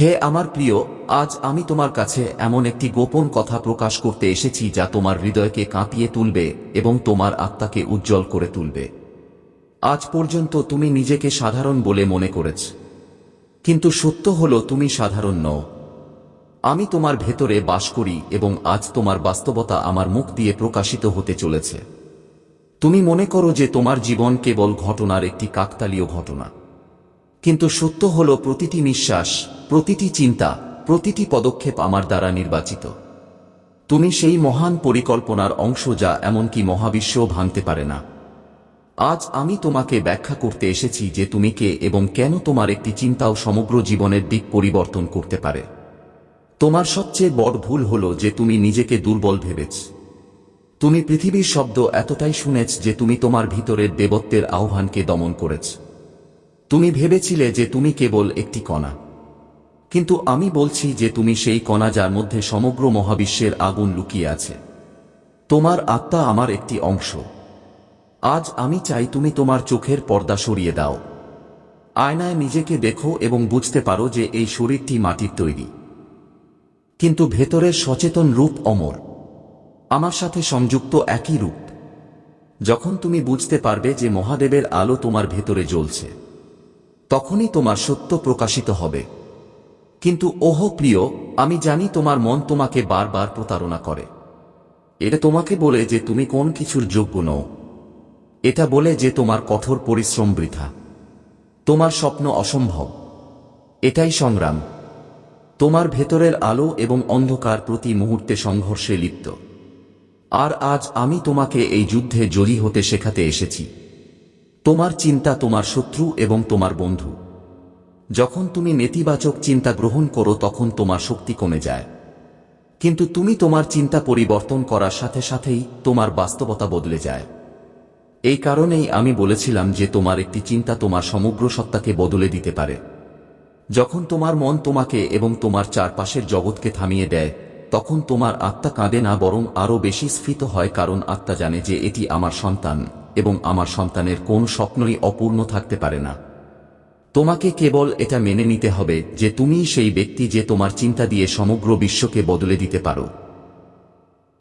হে আমার প্রিয়, আজ আমি তোমার কাছে এমন একটি গোপন কথা প্রকাশ করতে এসেছি যা তোমার হৃদয়কে কাঁপিয়ে তুলবে এবং তোমার আত্মাকে উজ্জ্বল করে তুলবে। আজ পর্যন্ত তুমি নিজেকে সাধারণ বলে মনে করেছ। কিন্তু সত্য হল তুমি সাধারণ নও। আমি তোমার ভেতরে বাস করি এবং আজ তোমার বাস্তবতা আমার মুখ দিয়ে প্রকাশিত হতে চলেছে। তুমি মনে করো যে তোমার জীবন কেবল ঘটনার একটি কাকতালীয় ঘটনা। কিন্তু সত্য হল প্রতিটি নিঃশ্বাস, প্রতিটি চিন্তা, প্রতিটি পদক্ষেপ আমার দ্বারা নির্বাচিত। তুমি সেই মহান পরিকল্পনার অংশ যা এমনকি মহাবিশ্ব ভাঙতে পারে না। আজ আমি তোমাকে ব্যাখ্যা করতে এসেছি যে তুমি কে এবং কেন তোমার একটি চিন্তাও সমগ্র জীবনের দিক পরিবর্তন করতে পারে। তোমার সবচেয়ে বড় ভুল হল যে তুমি নিজেকে দুর্বল ভেবেছ। তুমি পৃথিবীর শব্দ এতটাই শুনেছ যে তুমি তোমার ভিতরের দেবত্বের আহ্বানকে দমন করেছ। তুমি ভেবেছিলে যে তুমি কেবল একটি কণা। কিন্তু আমি বলছি যে তুমি সেই কণা যার মধ্যে সমগ্র মহাবিশ্বের আগুন লুকিয়ে আছে। তোমার আত্মা আমার একটি অংশ। আজ আমি চাই তুমি তোমার চোখের পর্দা সরিয়ে দাও। আয়নায় নিজেকে দেখো এবং বুঝতে পারো যে এই শরীরটি মাটির তৈরি। কিন্তু ভেতরের সচেতন রূপ অমর। আমার সাথে সংযুক্ত একই রূপ। যখন তুমি বুঝতে পারবে যে মহাদেবের আলো তোমার ভেতরে জ্বলছে। তখনই তোমার সত্য প্রকাশিত হবে। কিন্তু ওহ প্রিয়, আমি জানি তোমার মন তোমাকে বারবার প্রতারণা করে। এটা তোমাকে বলে যে তুমি কোন কিছুর যোগ্য নও। এটা বলে যে তোমার কঠোর পরিশ্রম বৃথা। তোমার স্বপ্ন অসম্ভব। এটাই সংগ্রাম। তোমার ভেতরের আলো এবং অন্ধকার প্রতি মুহূর্তে সংঘর্ষে লিপ্ত। আর আজ আমি তোমাকে এই যুদ্ধে জয়ী হতে শেখাতে এসেছি। তোমার চিন্তা তোমার শত্রু এবং তোমার বন্ধু। যখন তুমি নেতিবাচক চিন্তা গ্রহণ করো তখন তোমার শক্তি কমে যায়। কিন্তু তুমি তোমার চিন্তা পরিবর্তন করার সাথে সাথেই তোমার বাস্তবতা বদলে যায়। এই কারণেই আমি বলেছিলাম যে তোমার একটি চিন্তা তোমার সমগ্র সত্তাকে বদলে দিতে পারে। যখন তোমার মন তোমাকে এবং তোমার চারপাশের জগৎকে থামিয়ে দেয়, তখন তোমার আত্মা কাঁদে না বরং আরও বেশি স্ফীত হয় কারণ আত্মা জানে যে এটি আমার সন্তান। এবং আমার সন্তানের কোন স্বপ্নই অপূর্ণ থাকতে পারে না। তোমাকে কেবল এটা মেনে নিতে হবে যে তুমিই সেই ব্যক্তি যে তোমার চিন্তা দিয়ে সমগ্র বিশ্বকে বদলে দিতে পারো।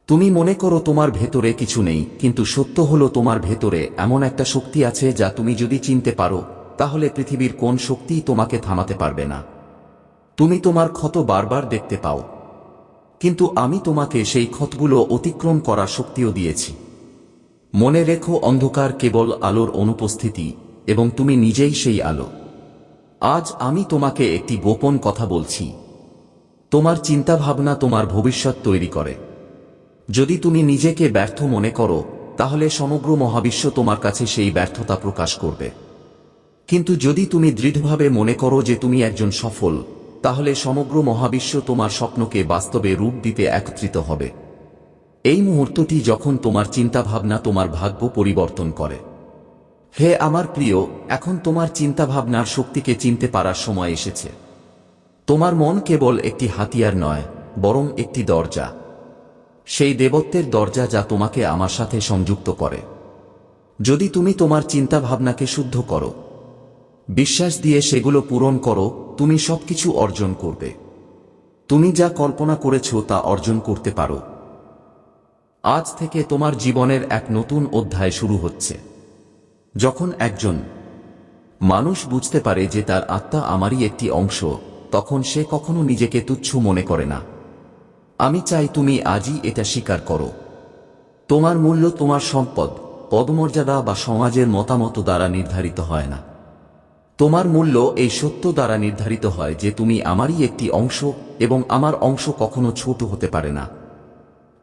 তুমি মনে করো তোমার ভেতরে কিছু নেই, কিন্তু সত্য হলো তোমার ভেতরে এমন একটা শক্তি আছে যা তুমি যদি চিনতে পারো, তাহলে পৃথিবীর কোন শক্তিই তোমাকে থামাতে পারবে না। তুমি তোমার ক্ষত বারবার দেখতে পাও। কিন্তু আমি তোমাকে সেই ক্ষতগুলো অতিক্রম করার শক্তিও দিয়েছি। মনে রেখো অন্ধকার কেবল আলোর অনুপস্থিতি এবং তুমি নিজেই সেই আলো। আজ আমি তোমাকে একটি গোপন কথা বলছি। তোমার চিন্তাভাবনা তোমার ভবিষ্যৎ তৈরি করে। যদি তুমি নিজেকে ব্যর্থ মনে করো, তাহলে সমগ্র মহাবিশ্ব তোমার কাছে সেই ব্যর্থতা প্রকাশ করবে। কিন্তু যদি তুমি দৃঢ়ভাবে মনে করো যে তুমি একজন সফল, তাহলে সমগ্র মহাবিশ্ব তোমার স্বপ্নকে বাস্তবে রূপ দিতে একত্রিত হবে। এই মুহূর্তটি যখন তোমার চিন্তাভাবনা তোমার ভাগ্য পরিবর্তন করে। হে আমার প্রিয়, এখন তোমার চিন্তাভাবনার শক্তিকে চিনতে পারার সময় এসেছে। তোমার মন কেবল একটি হাতিয়ার নয়, বরং একটি দরজা। সেই দেবত্বের দরজা যা তোমাকে আমার সাথে সংযুক্ত করে। যদি তুমি তোমার চিন্তাভাবনাকে শুদ্ধ করো, বিশ্বাস দিয়ে সেগুলো পূরণ করো, তুমি সবকিছু অর্জন করবে। তুমি যা কল্পনা করেছ তা অর্জন করতে পারো। আজ থেকে তোমার জীবনের এক নতুন অধ্যায় শুরু হচ্ছে। যখন একজন মানুষ বুঝতে পারে যে তার আত্মা আমারই একটি অংশ, তখন সে কখনো নিজেকে তুচ্ছ মনে করে না। আমি চাই তুমি আজই এটা স্বীকার করো। তোমার মূল্য তোমার সম্পদ, পদমর্যাদা বা সমাজের মতামত দ্বারা নির্ধারিত হয় না। তোমার মূল্য এই সত্য দ্বারা নির্ধারিত হয় যে তুমি আমারই একটি অংশ এবং আমার অংশ কখনো ছোট হতে পারে না।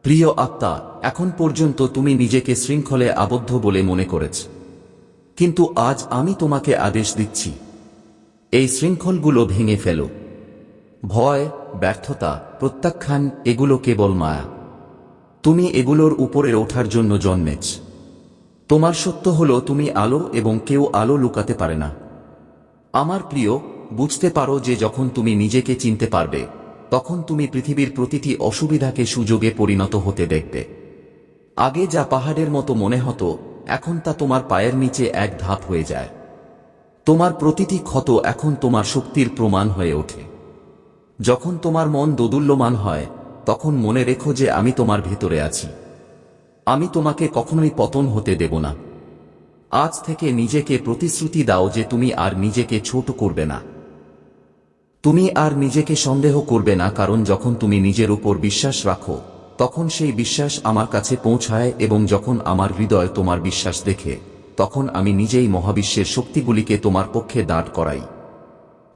প্রিয় আত্মা, এখন পর্যন্ত তুমি নিজেকে শৃঙ্খলে আবদ্ধ বলে মনে করেছ। কিন্তু আজ আমি তোমাকে আদেশ দিচ্ছি। এই শৃঙ্খলগুলো ভেঙে ফেলো। ভয়, ব্যর্থতা, প্রত্যাখ্যান, এগুলো কেবল মায়া। তুমি এগুলোর উপরে ওঠার জন্য জন্মেছ। তোমার সত্য হলো তুমি আলো এবং কেউ আলো লুকাতে পারে না। আমার প্রিয়, বুঝতে পারো যে যখন তুমি নিজেকে চিনতে পারবে তখন তুমি পৃথিবীর প্রতিটি অসুবিধাকে সুযোগে পরিণত হতে দেখবে। আগে যা পাহাড়ের মতো মনে হতো, এখন তা তোমার পায়ের নিচে এক ধাপ হয়ে যায়। তোমার প্রতিটি ক্ষত এখন তোমার শক্তির প্রমাণ হয়ে ওঠে। যখন তোমার মন দোদুল্যমান হয়, তখন মনে রেখো যে আমি তোমার ভেতরে আছি। আমি তোমাকে কখনোই পতন হতে দেব না। আজ থেকে নিজেকে প্রতিশ্রুতি দাও যে তুমি আর নিজেকে ছোট করবে না। তুমি আর নিজেকে সন্দেহ করবে না, কারণ যখন তুমি নিজের উপর বিশ্বাস রাখো, তখন সেই বিশ্বাস আমার কাছে পৌঁছায় এবং যখন আমার হৃদয় তোমার বিশ্বাস দেখে, তখন আমি নিজেই মহাবিশ্বের শক্তিগুলিকে তোমার পক্ষে দাঁড় করাই।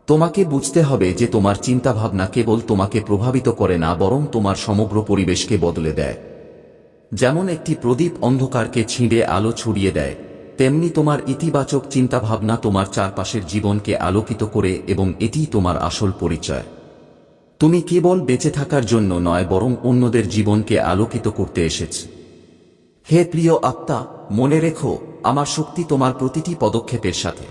তোমাকে বুঝতে হবে যে তোমার চিন্তাভাবনা কেবল তোমাকে প্রভাবিত করে না, বরং তোমার সমগ্র পরিবেশকে বদলে দেয়। যেমন একটি প্রদীপ অন্ধকারকে ছিঁড়ে আলো ছড়িয়ে দেয় তেমনি তোমার ইতিবাচক চিন্তাভাবনা তোমার চারপাশের জীবনকে আলোকিত করে এবং এটিই তোমার আসল পরিচয়। তুমি কেবল বেঁচে থাকার জন্য নয়, বরং অন্যদের জীবনকে আলোকিত করতে এসেছ। হে প্রিয় আত্মা, মনে রেখো, আমার শক্তি তোমার প্রতিটি পদক্ষেপের সাথে।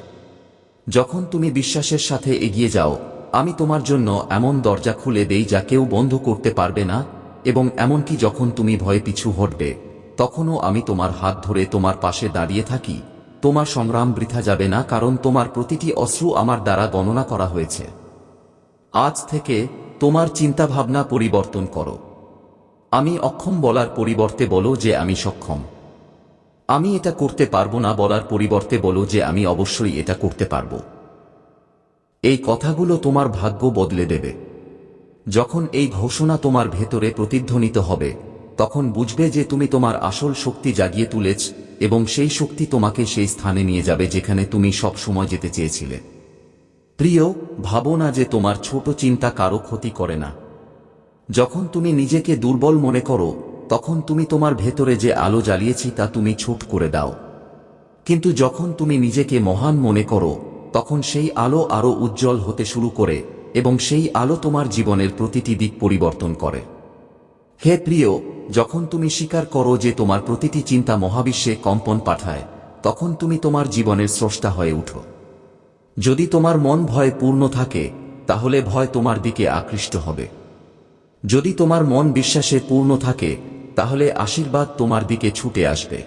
যখন তুমি বিশ্বাসের সাথে এগিয়ে যাও, আমি তোমার জন্য এমন দরজা খুলে দেই যা কেউ বন্ধ করতে পারবে না, এবং এমনকি যখন তুমি ভয়ে পিছু হটবে। তখনও আমি তোমার হাত ধরে তোমার পাশে দাঁড়িয়ে থাকি। তোমার সংগ্রাম বৃথা যাবে না, কারণ তোমার প্রতিটি অশ্রু আমার দ্বারা গণনা করা হয়েছে। আজ থেকে তোমার চিন্তাভাবনা পরিবর্তন করো। আমি অক্ষম বলার পরিবর্তে বলো যে আমি সক্ষম। আমি এটা করতে পারব না বলার পরিবর্তে বলো যে আমি অবশ্যই এটা করতে পারব। এই কথাগুলো তোমার ভাগ্য বদলে দেবে। যখন এই ঘোষণা তোমার ভেতরে প্রতিধ্বনিত হবে তখন বুঝবে যে তুমি তোমার আসল শক্তি জাগিয়ে তুলেছ এবং সেই শক্তি তোমাকে সেই স্থানে নিয়ে যাবে যেখানে তুমি সব সময় যেতে চেয়েছিলে। প্রিয়, ভাবো না যে তোমার ছোট চিন্তা কারও ক্ষতি করে না। যখন তুমি নিজেকে দুর্বল মনে করো, তখন তুমি তোমার ভেতরে যে আলো জ্বালিয়েছি তা তুমি ছোট করে দাও। কিন্তু যখন তুমি নিজেকে মহান মনে করো, তখন সেই আলো আরও উজ্জ্বল হতে শুরু করে এবং সেই আলো তোমার জীবনের প্রতিটি দিক পরিবর্তন করে। হে প্রিয় যখন তুমি স্বীকার করো যে তোমার প্রতিটি চিন্তা মহাবিশ্বে কম্পন পাঠায়, তখন তুমি তোমার জীবনের স্রষ্টা হয়ে উঠো। যদি তোমার মন ভয়ে পূর্ণ থাকে, তাহলে ভয় তোমার দিকে আকৃষ্ট হবে। যদি তোমার মন বিশ্বাসে পূর্ণ থাকে, তাহলে আশীর্বাদ তোমার দিকে ছুটে আসবে।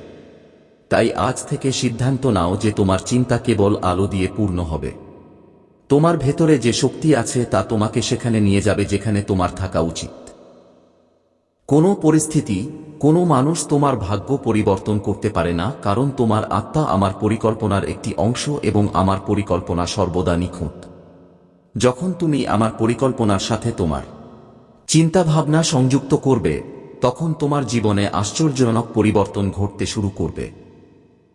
তাই আজ থেকে সিদ্ধান্ত নাও যে তোমার চিন্তা কেবল আলো দিয়ে পূর্ণ হবে। তোমার ভেতরে যে শক্তি আছে তা তোমাকে সেখানে নিয়ে যাবে যেখানে তোমার থাকা উচিত। কোনো পরিস্থিতি, কোনো মানুষ তোমার ভাগ্য পরিবর্তন করতে পারে না, কারণ তোমার আত্মা আমার পরিকল্পনার একটি অংশ এবং আমার পরিকল্পনা সর্বদা নিখুঁত। যখন তুমি আমার পরিকল্পনার সাথে তোমার চিন্তাভাবনা সংযুক্ত করবে, তখন তোমার জীবনে আশ্চর্যজনক পরিবর্তন ঘটতে শুরু করবে।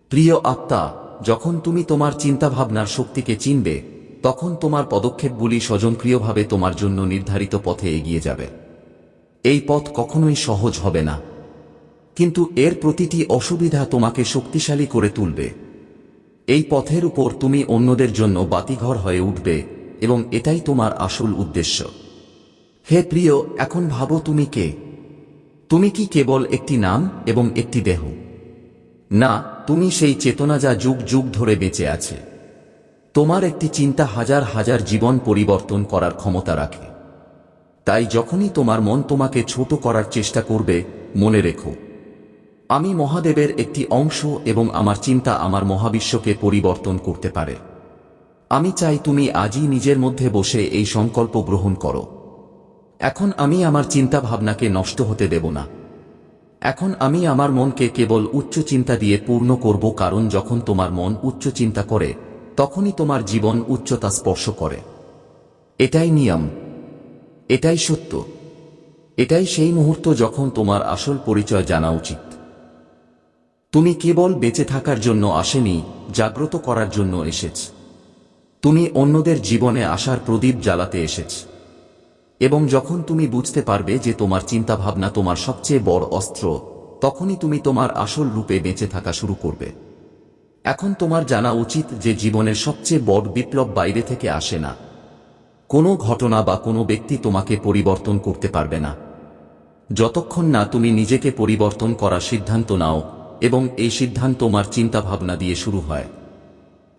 প্রিয় আত্মা, যখন তুমি তোমার চিন্তাভাবনার শক্তিকে চিনবে, তখন তোমার পদক্ষেপগুলি স্বজনক্রিয়ভাবে তোমার জন্য নির্ধারিত পথে এগিয়ে যাবে। এই পথ কখনোই সহজ হবে না। কিন্তু এর প্রতিটি অসুবিধা তোমাকে শক্তিশালী করে তুলবে। এই পথের উপর তুমি অন্যদের জন্য বাতিঘর হয়ে উঠবে এবং এটাই তোমার আসল উদ্দেশ্য। হে প্রিয়, এখন ভাবো তুমি কে? তুমি কি কেবল একটি নাম এবং একটি দেহ? না, তুমি সেই চেতনা যা যুগ যুগ ধরে বেঁচে আছে। তোমার একটি চিন্তা হাজার হাজার জীবন পরিবর্তন করার ক্ষমতা রাখে। তাই যখনই তোমার মন তোমাকে ছোট করার চেষ্টা করবে, মনে রেখো। আমি মহাদেবের একটি অংশ এবং আমার চিন্তা আমার মহাবিশ্বকে পরিবর্তন করতে পারে। আমি চাই তুমি আজই নিজের মধ্যে বসে এই সংকল্প গ্রহণ করো। এখন আমি আমার চিন্তা ভাবনাকে নষ্ট হতে দেব না। এখন আমি আমার মনকে কেবল উচ্চ চিন্তা দিয়ে পূর্ণ করব কারণ যখন তোমার মন উচ্চ চিন্তা করে, তখনই তোমার জীবন উচ্চতা স্পর্শ করে। এটাই নিয়ম। এটাই সত্য। এটাই সেই মুহূর্ত যখন তোমার আসল পরিচয় জানা উচিত। তুমি কেবল বেঁচে থাকার জন্য আসেনি, জাগ্রত করার জন্য এসেছ। তুমি অন্যদের জীবনে আসার প্রদীপ জ্বালাতে এসেছ। এবং যখন তুমি বুঝতে পারবে যে তোমার চিন্তাভাবনা তোমার সবচেয়ে বড় অস্ত্র, তখনই তুমি তোমার আসল রূপে বেঁচে থাকা শুরু করবে। এখন তোমার জানা উচিত যে জীবনের সবচেয়ে বড় বিপ্লব বাইরে থেকে আসে না। কোনো ঘটনা বা কোনো ব্যক্তি তোমাকে পরিবর্তন করতে পারবে না। যতক্ষণ না তুমি নিজেকে পরিবর্তন করার সিদ্ধান্ত নাও এবং এই সিদ্ধান্ত তোমার চিন্তাভাবনা দিয়ে শুরু হয়।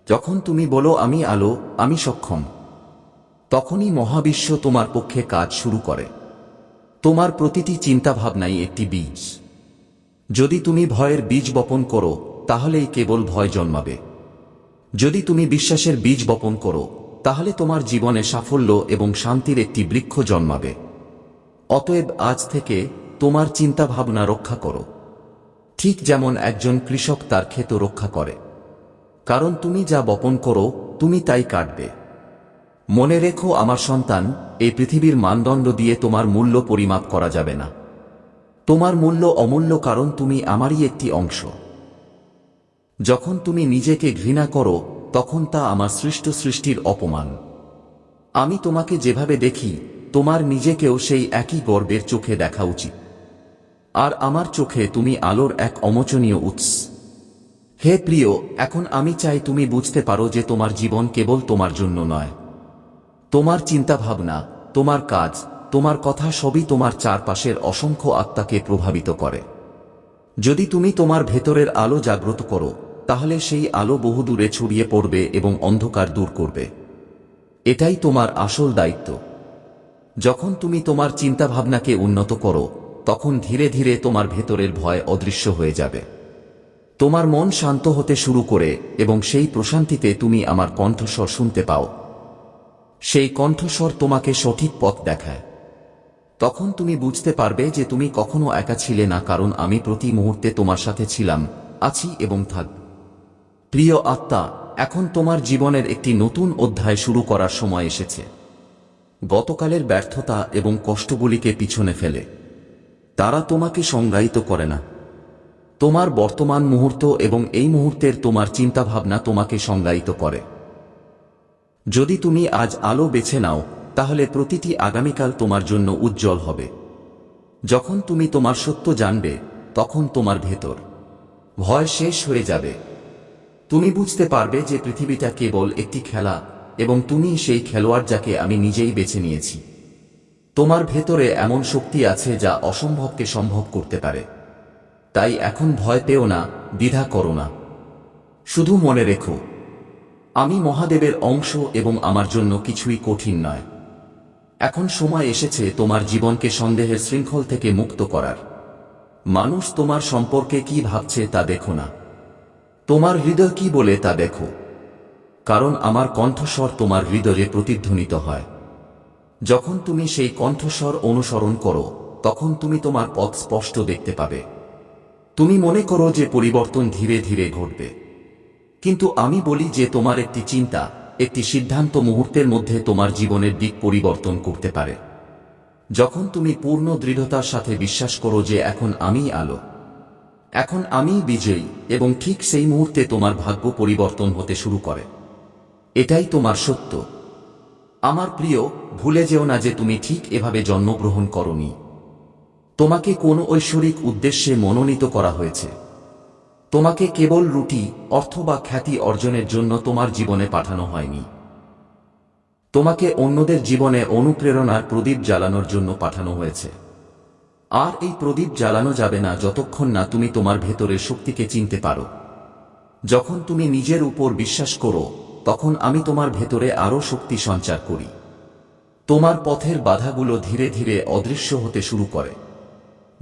যখন তুমি বলো, আমি আলো, আমি সক্ষম, তখনই মহাবিশ্ব তোমার পক্ষে কাজ শুরু করে। তোমার প্রতিটি চিন্তাভাবনাই একটি বীজ। যদি তুমি ভয়ের বীজ বপন করো, তাহলেই কেবল ভয় জন্মাবে। যদি তুমি বিশ্বাসের বীজ বপন করো তাহলে তোমার জীবনে সাফল্য এবং শান্তির একটি বৃক্ষ জন্মাবে। অতএব আজ থেকে তোমার চিন্তাভাবনা রক্ষা করো। ঠিক যেমন একজন কৃষক তার ক্ষেত রক্ষা করে। কারণ তুমি যা বপন করো, তুমি তাই কাটবে। মনে রেখো আমার সন্তান, এই পৃথিবীর মানদণ্ড দিয়ে তোমার মূল্য পরিমাপ করা যাবে না। তোমার মূল্য অমূল্য কারণ তুমি আমারই একটি অংশ। যখন তুমি নিজেকে ঘৃণা করো তখন তা আমার সৃষ্ট সৃষ্টির অপমান। আমি তোমাকে যেভাবে দেখি, তোমার নিজেকেও সেই একই গর্বের চোখে দেখা উচিত। আর আমার চোখে তুমি আলোর এক অমোচনীয় উৎস। হে প্রিয়, এখন আমি চাই তুমি বুঝতে পারো যে তোমার জীবন কেবল তোমার জন্য নয়। তোমার চিন্তাভাবনা, তোমার কাজ, তোমার কথা সবই তোমার চারপাশের অসংখ্য আত্মাকে প্রভাবিত করে। যদি তুমি তোমার ভেতরের আলো জাগ্রত করো তাহলে সেই আলো বহুদূরে ছড়িয়ে পড়বে এবং অন্ধকার দূর করবে। এটাই তোমার আসল দায়িত্ব। যখন তুমি তোমার চিন্তাভাবনাকে উন্নত করো, তখন ধীরে ধীরে তোমার ভেতরের ভয় অদৃশ্য হয়ে যাবে। তোমার মন শান্ত হতে শুরু করে এবং সেই প্রশান্তিতে তুমি আমার কণ্ঠস্বর শুনতে পাও। সেই কণ্ঠস্বর তোমাকে সঠিক পথ দেখায়। তখন তুমি বুঝতে পারবে যে তুমি কখনো একা ছিলে না, কারণ আমি প্রতি মুহূর্তে তোমার সাথে ছিলাম, আছি এবং থাকব। প্রিয় আত্মা, এখন তোমার জীবনের একটি নতুন অধ্যায় শুরু করার সময় এসেছে। গতকালের ব্যর্থতা এবং কষ্টগুলিকে পিছনে ফেলে। তারা তোমাকে সংজ্ঞায়িত করে না। তোমার বর্তমান মুহূর্ত এবং এই মুহূর্তের তোমার চিন্তাভাবনা তোমাকে সংজ্ঞায়িত করে। যদি তুমি আজ আলো বেছে নাও, তাহলে প্রতিটি আগামীকাল তোমার জন্য উজ্জ্বল হবে। যখন তুমি তোমার সত্য জানবে, তখন তোমার ভেতর ভয় শেষ হয়ে যাবে। তুমি বুঝতে পারবে যে পৃথিবীটা কেবল একটি খেলা, এবং তুমি সেই খেলোয়াড় যাকে আমি নিজেই বেছে নিয়েছি। তোমার ভেতরে এমন শক্তি আছে যা অসম্ভবকে সম্ভব করতে পারে। তাই এখন ভয় পেও না, দ্বিধা করো না। শুধু মনে রেখো, আমি মহাদেবের অংশ এবং আমার জন্য কিছুই কঠিন নয়। এখন সময় এসেছে তোমার জীবনকে সন্দেহের শৃঙ্খল থেকে মুক্ত করার। মানুষ তোমার সম্পর্কে কি ভাবছে তা দেখো না। তোমার হৃদয় কি বলে তা দেখো। কারণ আমার কণ্ঠস্বর তোমার হৃদয়ে প্রতিধ্বনিত হয়। যখন তুমি সেই কণ্ঠস্বর অনুসরণ করো, তখন তুমি তোমার পথ স্পষ্ট দেখতে পাবে। তুমি মনে করো যে পরিবর্তন ধীরে ধীরে ঘটবে। কিন্তু আমি বলি যে তোমার একটি চিন্তা, একটি সিদ্ধান্ত মুহূর্তের মধ্যে তোমার জীবনের দিক পরিবর্তন করতে পারে। যখন তুমি পূর্ণ দৃঢ়তার সাথে বিশ্বাস করো যে এখন আমিই আলো এখন আমিই বিজয়ী, এবং ঠিক সেই মুহূর্তে তোমার ভাগ্য পরিবর্তন হতে শুরু করে। এটাই তোমার সত্য। আমার প্রিয়, ভুলে যেও না যে তুমি ঠিক এভাবে জন্মগ্রহণ করনি। তোমাকে কোনো ঐশ্বরিক উদ্দেশ্যে মনোনীত করা হয়েছে। তোমাকে কেবল রুটি, অর্থ বা খ্যাতি অর্জনের জন্য তোমার জীবনে পাঠানো হয়নি। তোমাকে অন্যদের জীবনে অনুপ্রেরণার প্রদীপ জ্বালানোর জন্য পাঠানো হয়েছে। আর এই প্রদীপ জ্বালানো যাবে না যতক্ষণ না তুমি তোমার ভেতরের শক্তিকে চিনতে পারো। যখন তুমি নিজের উপর বিশ্বাস করো, তখন আমি তোমার ভেতরে আরও শক্তি সঞ্চার করি। তোমার পথের বাধাগুলো ধীরে ধীরে অদৃশ্য হতে শুরু করে।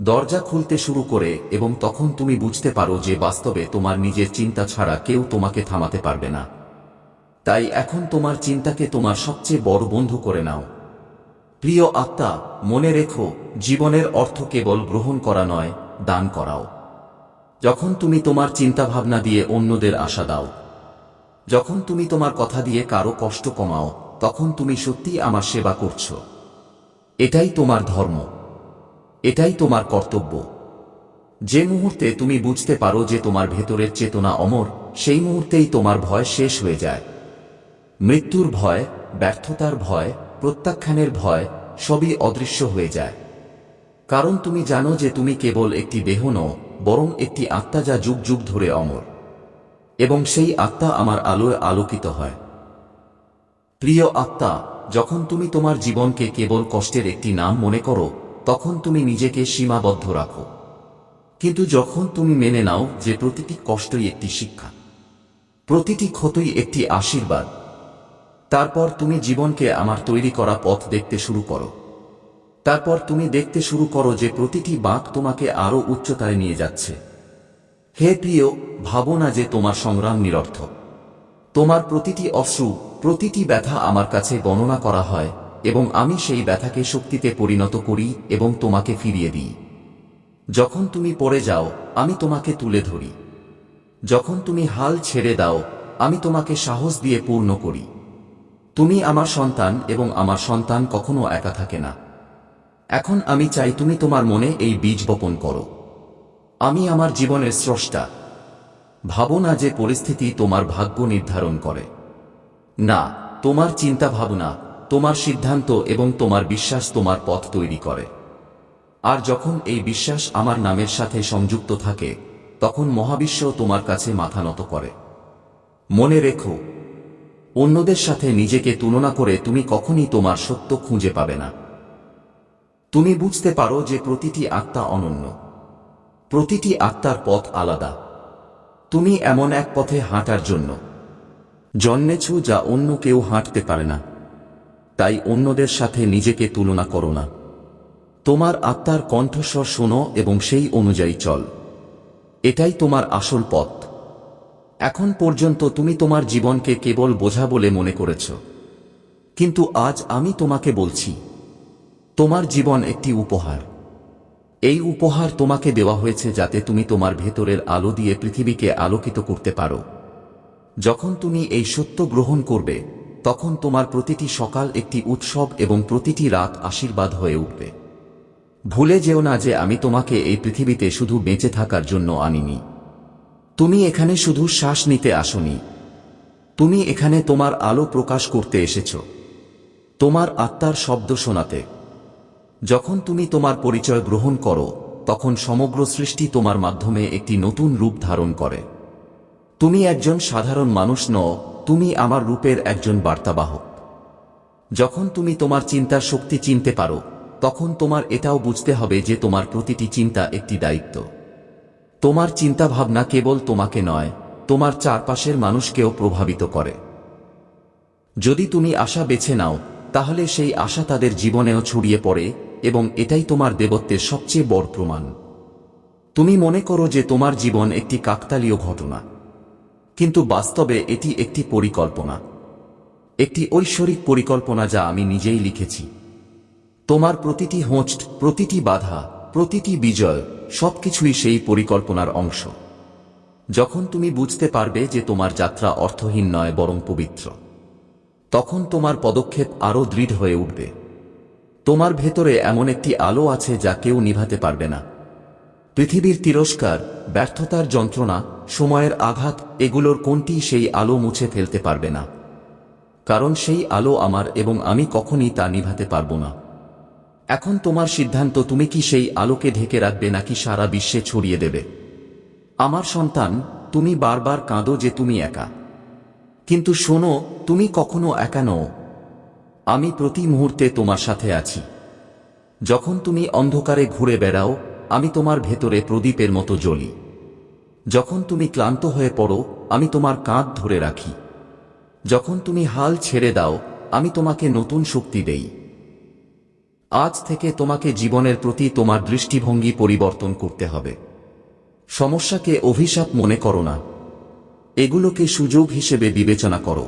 দরজা খুলতে শুরু করে এবং তখন তুমি বুঝতে পারো যে বাস্তবে তোমার নিজের চিন্তা ছাড়া কেউ তোমাকে থামাতে পারবে না। তাই এখন তোমার চিন্তাকে তোমার সবচেয়ে বড় বন্ধু করে নাও। প্রিয় আত্মা, মনে রেখো, জীবনের অর্থ কেবল গ্রহণ করা নয়, দান করাও। যখন তুমি তোমার চিন্তাভাবনা দিয়ে অন্যদের আশা দাও। যখন তুমি তোমার কথা দিয়ে কারও কষ্ট কমাও, তখন তুমি সত্যিই আমার সেবা করছ। এটাই তোমার ধর্ম। এটাই তোমার কর্তব্য। যে মুহূর্তে তুমি বুঝতে পারো যে তোমার ভেতরের চেতনা অমর, সেই মুহূর্তেই তোমার ভয় শেষ হয়ে যায়। মৃত্যুর ভয়, ব্যর্থতার ভয় প্রত্যাখ্যানের ভয় সবই অদৃশ্য হয়ে যায়। কারণ তুমি জানো যে তুমি কেবল একটি দেহ নও, বরং একটি আত্মা যা যুগ যুগ ধরে অমর। এবং সেই আত্মা আমার আলোয় আলোকিত হয়। প্রিয় আত্মা, যখন তুমি তোমার জীবনকে কেবল কষ্টের একটি নাম মনে করো, তখন তুমি নিজেকে সীমাবদ্ধ রাখো। কিন্তু যখন তুমি মেনে নাও যে প্রতিটি কষ্টই একটি শিক্ষা, প্রতিটি ক্ষতই একটি আশীর্বাদ তারপর তুমি জীবনকে আমার তৈরি করা পথ দেখতে শুরু করো। তারপর তুমি দেখতে শুরু করো যে প্রতিটি বাঁক তোমাকে আরও উচ্চতায় নিয়ে যাচ্ছে। হে প্রিয়, ভাবো না যে তোমার সংগ্রাম নিরর্থক। তোমার প্রতিটি অশ্রু, প্রতিটি ব্যথা আমার কাছে গণনা করা হয় এবং আমি সেই ব্যথাকে শক্তিতে পরিণত করি এবং তোমাকে ফিরিয়ে দিই। যখন তুমি পড়ে যাও, আমি তোমাকে তুলে ধরি। যখন তুমি হাল ছেড়ে দাও, আমি তোমাকে সাহস দিয়ে পূর্ণ করি। তুমি আমার সন্তান এবং আমার সন্তান কখনো একা থাকে না। এখন আমি চাই তুমি তোমার মনে এই বীজ বপন করো। আমি আমার জীবনের স্রষ্টা। ভাবো না যে পরিস্থিতি তোমার ভাগ্য নির্ধারণ করে। না, তোমার চিন্তা ভাবনা তোমার সিদ্ধান্ত এবং তোমার বিশ্বাস তোমার পথ তৈরি করে। আর যখন এই বিশ্বাস আমার নামের সাথে সংযুক্ত থাকে, তখন মহাবিশ্ব তোমার কাছে মাথা নত করে। মনে রেখো অন্যদের সাথে নিজেকে তুলনা করে তুমি কখনই তোমার সত্য খুঁজে পাবে না। তুমি বুঝতে পারো যে প্রতিটি আত্মা অনন্য। প্রতিটি আত্মার পথ আলাদা। তুমি এমন এক পথে হাঁটার জন্য। জন্মেছ যা অন্য কেউ হাঁটতে পারে না। তাই অন্যদের সাথে নিজেকে তুলনা করো না। তোমার আত্মার কণ্ঠস্বর শোনো এবং সেই অনুযায়ী চল। এটাই তোমার আসল পথ। এখন পর্যন্ত তুমি তোমার জীবনকে কেবল বোঝা বলে মনে করেছ। কিন্তু আজ আমি তোমাকে বলছি, তোমার জীবন একটি উপহার। এই উপহার তোমাকে দেওয়া হয়েছে যাতে তুমি তোমার ভেতরের আলো দিয়ে পৃথিবীকে আলোকিত করতে পারো। যখন তুমি এই সত্য গ্রহণ করবে, তখন তোমার প্রতিটি সকাল একটি উৎসব এবং প্রতিটি রাত আশীর্বাদ হয়ে উঠবে। ভুলে যেও না যে আমি তোমাকে এই পৃথিবীতে শুধু বেঁচে থাকার জন্য আনিনি। তুমি এখানে শুধু শ্বাস নিতে আসনি। তুমি এখানে তোমার আলো প্রকাশ করতে এসেছ। তোমার আত্মার শব্দ শোনাতে। যখন তুমি তোমার পরিচয় গ্রহণ করো, তখন সমগ্র সৃষ্টি তোমার মাধ্যমে একটি নতুন রূপ ধারণ করে। তুমি একজন সাধারণ মানুষ নও, তুমি আমার রূপের একজন বার্তাবাহক। যখন তুমি তোমার চিন্তার শক্তি চিনতে পারো, তখন তোমার এটাও বুঝতে হবে যে তোমার প্রতিটি চিন্তা একটি দায়িত্ব। তোমার চিন্তাভাবনা কেবল তোমাকে নয়, তোমার চারপাশের মানুষকেও প্রভাবিত করে। যদি তুমি আশা বেছে নাও, তাহলে সেই আশা তাদের জীবনেও ছড়িয়ে পড়ে এবং এটাই তোমার দেবত্বের সবচেয়ে বড় প্রমাণ। তুমি মনে করো যে তোমার জীবন একটি কাকতালীয় ঘটনা। কিন্তু বাস্তবে এটি একটি পরিকল্পনা। একটি ঐশ্বরিক পরিকল্পনা যা আমি নিজেই লিখেছি। তোমার প্রতিটি হোঁচট, প্রতিটি বাধা, প্রতিটি বিজয় সবকিছুই সেই পরিকল্পনার অংশ। যখন তুমি বুঝতে পারবে যে তোমার যাত্রা অর্থহীন নয়, বরং পবিত্র, তখন তোমার পদক্ষেপ আরও দৃঢ় হয়ে উঠবে। তোমার ভেতরে এমন একটি আলো আছে যা কেউ নিভাতে পারবে না। পৃথিবীর তিরস্কার, ব্যর্থতার যন্ত্রণা, সময়ের আঘাত, এগুলোর কোনটি সেই আলো মুছে ফেলতে পারবে না। কারণ সেই আলো আমার এবং আমি কখনই তা নিভাতে পারব না। এখন তোমার সিদ্ধান্ত তুমি কি সেই আলোকে ঢেকে রাখবে নাকি সারা বিশ্বে ছড়িয়ে দেবে? আমার সন্তান, তুমি বারবার কাঁদো যে তুমি একা। কিন্তু শোনো, তুমি কখনো একা নও। আমি প্রতি মুহূর্তে তোমার সাথে আছি। যখন তুমি অন্ধকারে ঘুরে বেড়াও, আমি তোমার ভেতরে প্রদীপের মতো জ্বলি। যখন তুমি ক্লান্ত হয়ে পড়ো, আমি তোমার কাঁধ ধরে রাখি। যখন তুমি হাল ছেড়ে দাও, আমি তোমাকে নতুন শক্তি দেই। আজ থেকে তোমাকে জীবনের প্রতি তোমার দৃষ্টিভঙ্গি পরিবর্তন করতে হবে। সমস্যাকে অভিশাপ মনে করো না। এগুলোকে সুযোগ হিসেবে বিবেচনা করো।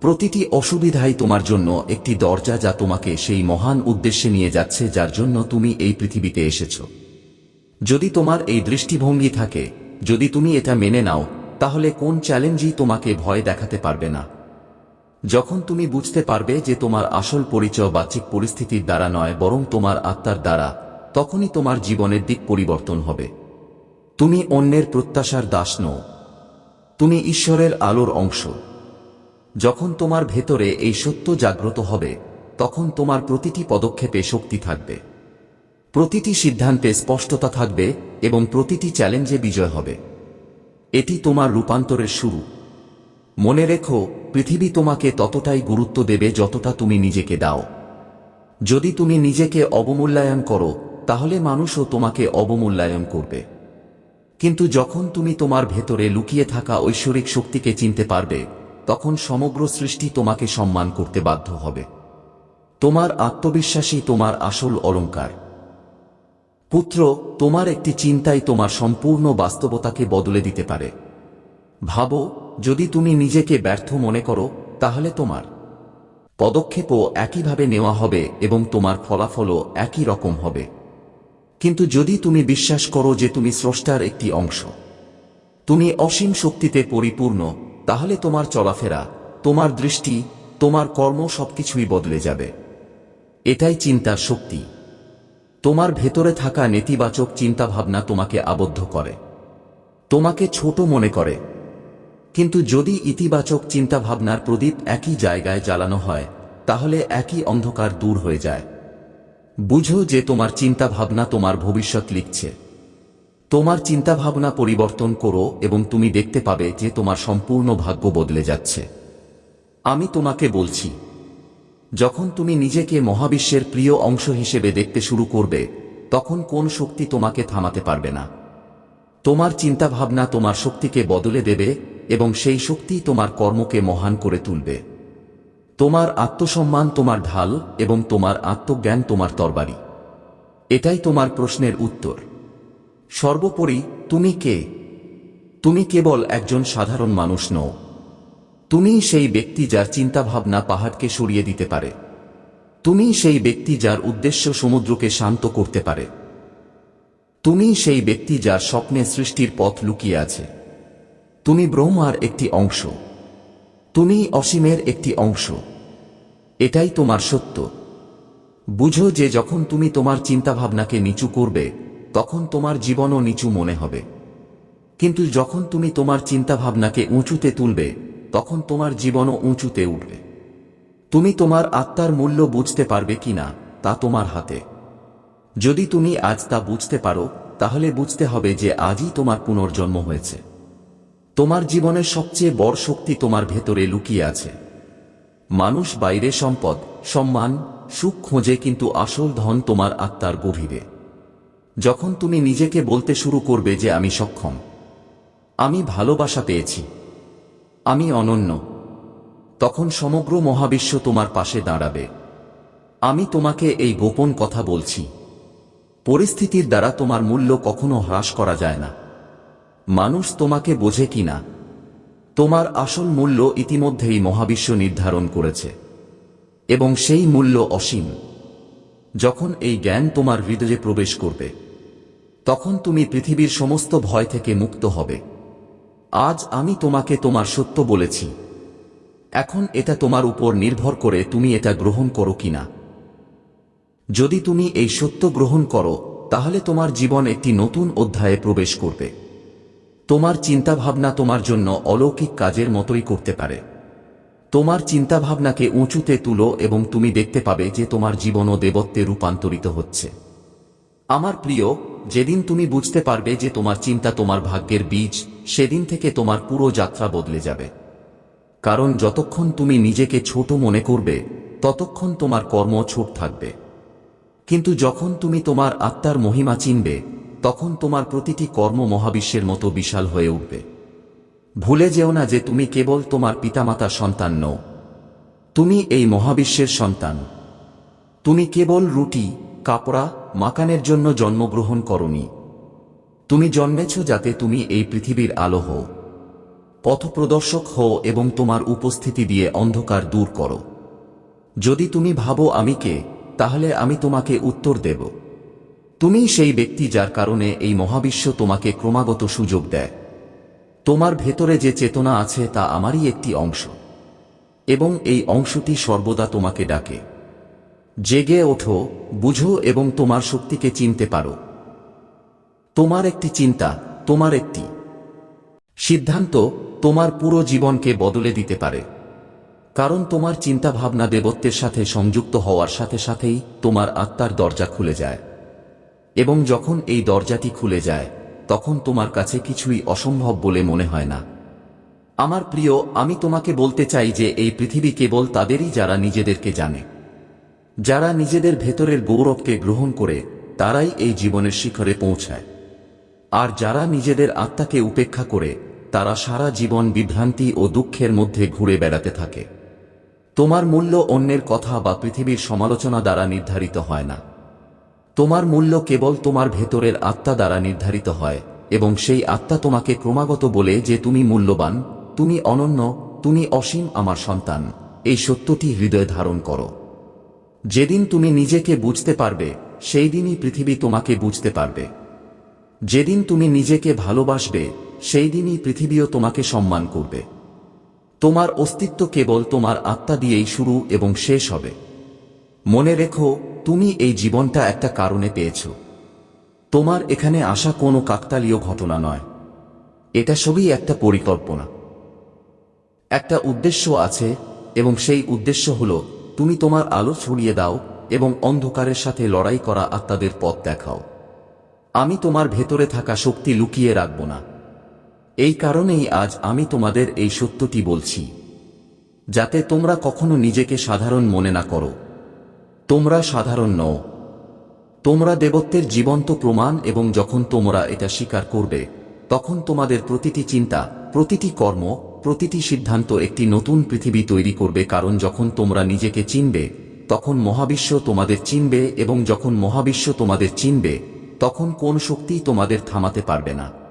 প্রতিটি অসুবিধাই তোমার জন্য একটি দরজা যা তোমাকে সেই মহান উদ্দেশ্যে নিয়ে যাচ্ছে যার জন্য তুমি এই পৃথিবীতে এসেছ। যদি তোমার এই দৃষ্টিভঙ্গি থাকে, যদি তুমি এটা মেনে নাও, তাহলে কোন চ্যালেঞ্জই তোমাকে ভয় দেখাতে পারবে না। যখন তুমি বুঝতে পারবে যে তোমার আসল পরিচয় বাহ্যিক পরিস্থিতির দ্বারা নয় বরং তোমার আত্মার দ্বারা, তখনই তোমার জীবনের দিক পরিবর্তন হবে। তুমি অন্যের প্রত্যাশার দাস নও। তুমি ঈশ্বরের আলোর অংশ। যখন তোমার ভেতরে এই সত্য জাগ্রত হবে, তখন তোমার প্রতিটি পদক্ষেপে শক্তি থাকবে। প্রতিটি সিদ্ধান্তে স্পষ্টতা থাকবে এবং প্রতিটি চ্যালেঞ্জে বিজয় হবে। এটি তোমার রূপান্তরের শুরু। মনে রেখো, পৃথিবী তোমাকে ততটাই গুরুত্ব দেবে যতটা তুমি নিজেকে দাও। যদি তুমি নিজেকে অবমূল্যায়ন করো, তাহলে মানুষও তোমাকে অবমূল্যায়ন করবে। কিন্তু যখন তুমি তোমার ভেতরে লুকিয়ে থাকা ঐশ্বরিক শক্তিকে চিনতে পারবে, তখন সমগ্র সৃষ্টি তোমাকে সম্মান করতে বাধ্য হবে। তোমার আত্মবিশ্বাসী তোমার আসল অলংকার। পুত্র, তোমার একটি চিন্তাই তোমার সম্পূর্ণ বাস্তবতাকে বদলে দিতে পারে। ভাবো যদি তুমি নিজেকে ব্যর্থ মনে করো, তাহলে তোমার পদক্ষেপও একইভাবে নেওয়া হবে এবং তোমার ফলাফলও একই রকম হবে। কিন্তু যদি তুমি বিশ্বাস করো যে তুমি স্রষ্টার একটি অংশ, তুমি অসীম শক্তিতে পরিপূর্ণ, তাহলে তোমার চলাফেরা, তোমার দৃষ্টি, তোমার কর্ম সবকিছুই বদলে যাবে। এটাই চিন্তার শক্তি। তোমার ভেতরে থাকা নেতিবাচক চিন্তাভাবনা তোমাকে আবদ্ধ করে। তোমাকে ছোট মনে করে। কিন্তু যদি ইতিবাচক চিন্তাভাবনার প্রদীপ একই জায়গায় জ্বালানো হয়, তাহলে একই অন্ধকার দূর হয়ে যায়। বুঝো যে তোমার চিন্তাভাবনা তোমার ভবিষ্যৎ লিখছে। তোমার চিন্তাভাবনা পরিবর্তন করো এবং তুমি দেখতে পাবে যে তোমার সম্পূর্ণ ভাগ্য বদলে যাচ্ছে। আমি তোমাকে বলছি, যখন তুমি নিজেকে মহাবিশ্বের প্রিয় অংশ হিসেবে দেখতে শুরু করবে, তখন কোন শক্তি তোমাকে থামাতে পারবে না। তোমার চিন্তাভাবনা তোমার শক্তিকে বদলে দেবে এবং সেই শক্তি তোমার কর্মকে মহান করে তুলবে। তোমার আত্মসম্মান তোমার ঢাল এবং তোমার আত্মজ্ঞান তোমার তরবারি। এটাই তোমার প্রশ্নের উত্তর। সর্বোপরি, তুমি কে? তুমি কেবল একজন সাধারণ মানুষ নও। তুমি সেই ব্যক্তি যার চিন্তাভাবনা পাহাড়কে সরিয়ে দিতে পারে। তুমি সেই ব্যক্তি যার উদ্দেশ্য সমুদ্রকে শান্ত করতে পারে। তুমি সেই ব্যক্তি যার স্বপ্নে সৃষ্টির পথ লুকিয়ে আছে। তুমি ব্রহ্মার একটি অংশ। তুমি অসীমের একটি অংশ। এটাই তোমার সত্য। বুঝো যে যখন তুমি তোমার চিন্তাভাবনাকে নিচু করবে, তখন তোমার জীবনও নিচু মনে হবে। কিন্তু যখন তুমি তোমার চিন্তাভাবনাকে উঁচুতে তুলবে, তখন তোমার জীবনও উঁচুতে উঠবে। তুমি তোমার আত্মার মূল্য বুঝতে পারবে কিনা, তা তোমার হাতে। যদি তুমি আজ তা বুঝতে পারো, তাহলে বুঝতে হবে যে আজই তোমার পুনর্জন্ম হয়েছে। তোমার জীবনের সবচেয়ে বড় শক্তি তোমার ভেতরে লুকিয়ে আছে। মানুষ বাইরে সম্পদ, সম্মান, সুখ খোঁজে কিন্তু আসল ধন তোমার আত্মার গভীরে। যখন তুমি নিজেকে বলতে শুরু করবে যে আমি সক্ষম, আমি ভালোবাসা পেয়েছি, আমি অনন্য, তখন সমগ্র মহাবিশ্ব তোমার পাশে দাঁড়াবে। আমি তোমাকে এই গোপন কথা বলছি। পরিস্থিতির দ্বারা তোমার মূল্য কখনো হ্রাস করা যায় না। মানুষ তোমাকে বোঝে কিনা? তোমার আসল মূল্য ইতিমধ্যেই মহাবিশ্ব নির্ধারণ করেছে। এবং সেই মূল্য অসীম। যখন এই জ্ঞান তোমার হৃদয়ে প্রবেশ করবে, তখন তুমি পৃথিবীর সমস্ত ভয় থেকে মুক্ত হবে। আজ আমি তোমাকে তোমার সত্য বলেছি। এখন এটা তোমার উপর নির্ভর করে তুমি এটা গ্রহণ করো কিনা। যদি তুমি এই সত্য গ্রহণ করো, তাহলে তোমার জীবন একটি নতুন অধ্যায়ে প্রবেশ করবে। তোমার চিন্তাভাবনা তোমার জন্য অলৌকিক কাজের মতোই করতে পারে। তোমার চিন্তাভাবনাকে উঁচুতে তুলো এবং তুমি দেখতে পাবে যে তোমার জীবনও দেবত্বে রূপান্তরিত হচ্ছে। আমার প্রিয়, যেদিন তুমি বুঝতে পারবে যে তোমার চিন্তা তোমার ভাগ্যের বীজ, সেদিন থেকে তোমার পুরো যাত্রা বদলে যাবে। কারণ যতক্ষণ তুমি নিজেকে ছোট মনে করবে, ততক্ষণ তোমার কর্ম ছোট থাকবে। কিন্তু যখন তুমি তোমার আত্মার মহিমা চিনবে তখন তোমার প্রতিটি কর্ম মহাবিশ্বের মতো বিশাল হয়ে উঠবে। ভুলে যেও না যে তুমি কেবল তোমার পিতামাতার সন্তান নও। তুমি এই মহাবিশ্বের সন্তান। তুমি কেবল রুটি, কাপড়া, মাকানের জন্য জন্মগ্রহণ করনি। তুমি জন্মেছ যাতে তুমি এই পৃথিবীর আলো হও। পথপ্রদর্শক হও এবং তোমার উপস্থিতি দিয়ে অন্ধকার দূর করো। যদি তুমি ভাবো আমি কে, তাহলে আমি তোমাকে উত্তর দেব। তুমি সেই ব্যক্তি যার কারণে এই মহাবিশ্ব তোমাকে ক্রমাগত সুযোগ দেয়। তোমার ভেতরে যে চেতনা আছে তা আমারই একটি অংশ। এবং এই অংশটি সর্বদা তোমাকে ডাকে। জেগে ওঠো, বুঝো এবং তোমার শক্তিকে চিনতে পারো। তোমার একটি চিন্তা, তোমার একটি সিদ্ধান্ত তোমার পুরো জীবনকে বদলে দিতে পারে। কারণ তোমার চিন্তাভাবনা দেবত্বের সাথে সংযুক্ত হওয়ার সাথে সাথেই তোমার আত্মার দরজা খুলে যায়। এবং যখন এই দরজাটি খুলে যায়, তখন তোমার কাছে কিছুই অসম্ভব বলে মনে হয় না। আমার প্রিয়, আমি তোমাকে বলতে চাই যে এই পৃথিবী কেবল তাদেরই যারা নিজেদেরকে জানে। যারা নিজেদের ভেতরের গৌরবকে গ্রহণ করে, তারাই এই জীবনের শিখরে পৌঁছায়। আর যারা নিজেদের আত্মাকে উপেক্ষা করে, তারা সারা জীবন বিভ্রান্তি ও দুঃখের মধ্যে ঘুরে বেড়াতে থাকে। তোমার মূল্য অন্যের কথা বা পৃথিবীর সমালোচনা দ্বারা নির্ধারিত হয় না। তোমার মূল্য কেবল তোমার ভেতরের আত্মা দ্বারা নির্ধারিত হয়, এবং সেই আত্মা তোমাকে ক্রমাগত বলে যে তুমি মূল্যবান, তুমি অনন্য, তুমি অসীম আমার সন্তান, এই সত্যটি হৃদয়ে ধারণ করো। যেদিন তুমি নিজেকে বুঝতে পারবে, সেই দিনই পৃথিবী তোমাকে বুঝতে পারবে। যেদিন তুমি নিজেকে ভালোবাসবে, সেই দিনই পৃথিবীও তোমাকে সম্মান করবে। তোমার অস্তিত্ব কেবল তোমার আত্মা দিয়েই শুরু এবং শেষ হবে। মনে রেখো, তুমি এই জীবনটা একটা কারণে পেয়েছ। তোমার এখানে আসা কোনো কাকতালীয় ঘটনা নয়। এটা সবই একটা পরিকল্পনা। একটা উদ্দেশ্য আছে এবং সেই উদ্দেশ্য হল, তুমি তোমার আলো ছড়িয়ে দাও এবং অন্ধকারের সাথে লড়াই করা আত্মাদের পথ দেখাও। আমি তোমার ভেতরে থাকা শক্তি লুকিয়ে রাখব না। এই কারণেই আজ আমি তোমাদের এই সত্যটি বলছি। যাতে তোমরা কখনো নিজেকে সাধারণ মনে না করো। তোমরা সাধারণ নও। তোমরা দেবত্বের জীবন্ত প্রমাণ এবং যখন তোমরা এটা স্বীকার করবে, তখন তোমাদের প্রতিটি চিন্তা, প্রতিটি কর্ম, প্রতিটি সিদ্ধান্ত একটি নতুন পৃথিবী তৈরি করবে কারণ যখন তোমরা নিজেকে চিনবে, তখন মহাবিশ্ব তোমাদের চিনবে এবং যখন মহাবিশ্ব তোমাদের চিনবে, তখন কোন শক্তিই তোমাদের থামাতে পারবে না।